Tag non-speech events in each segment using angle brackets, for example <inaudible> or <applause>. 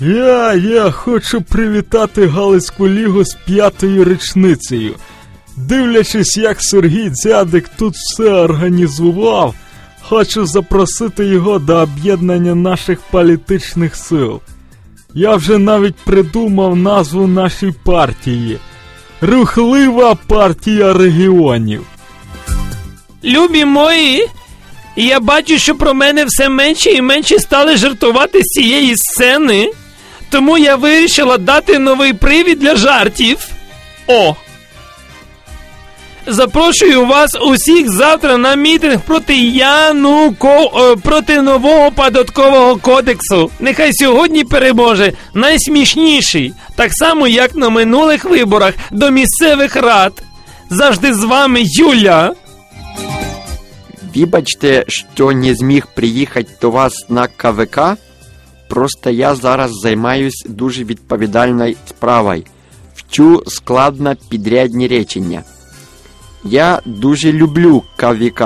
Я, я хочу привітати Галицьку лігу з п'ятою річницею. Дивлячись, як Сергій Дзядик тут все організував, хочу запросити його до об'єднання наших політичних сил. Я вже навіть придумав назву нашій партії. Рухлива партія регіонів. Любі мої, я бачу, що про мене все менше і менше стали жартувати з цієї сцени. Тому я вирішила дати новий привід для жартів. О! Запрошую вас усіх завтра на мітинг проти Януко е, проти нового податкового кодексу. Нехай сьогодні переможе найсмішніший, так само як на минулих виборах до місцевих рад. Завжди з вами Юля. Вибачте, що не зміг приїхати до вас на КВК. Просто я зараз займаюсь дуже відповідальною справою. Вчу складно підрядні речення. Я дуже люблю КВК.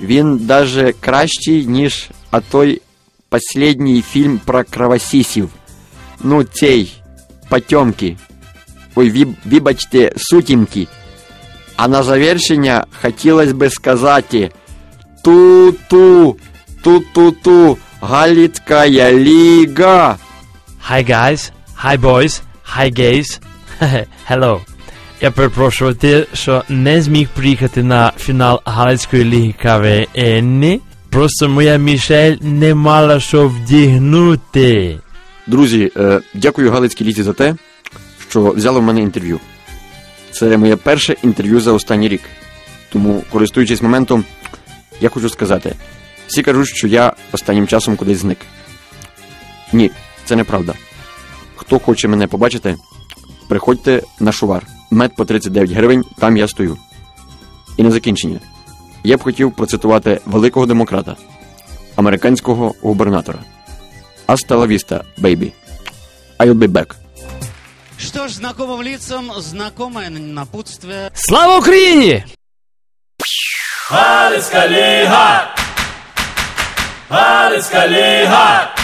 Він даже кращий, ніж а той последній фільм про кровосісів. Ну, цей потемки. Ой, віб, вибачте, сутінки. А на завершення хотілося би сказати ту-ту, ту-ту-ту, Галицкая ліга. Hi guys, hi boys, hi gays. <laughs> Hello. Я перепрошую те, що не зміг приїхати на фінал Галицької ліги КВН. Просто моя Мішель не мала що вдягнути. Друзі, е, дякую Галицькій лізі за те, що взяли в мене інтерв'ю. Це моє перше інтерв'ю за останній рік. Тому, користуючись моментом, я хочу сказати: всі кажуть, що я останнім часом кудись зник. Ні, це неправда. Хто хоче мене побачити, приходьте на шувар. Мед по 39 гривень, там я стою. І на закінчення. Я б хотів процитувати великого демократа, американського губернатора. Hasta la vista, baby. I'll be back. Что ж, знакомым лицам знакомое напутствие. Слава Україні! Галицька Har escalé, har!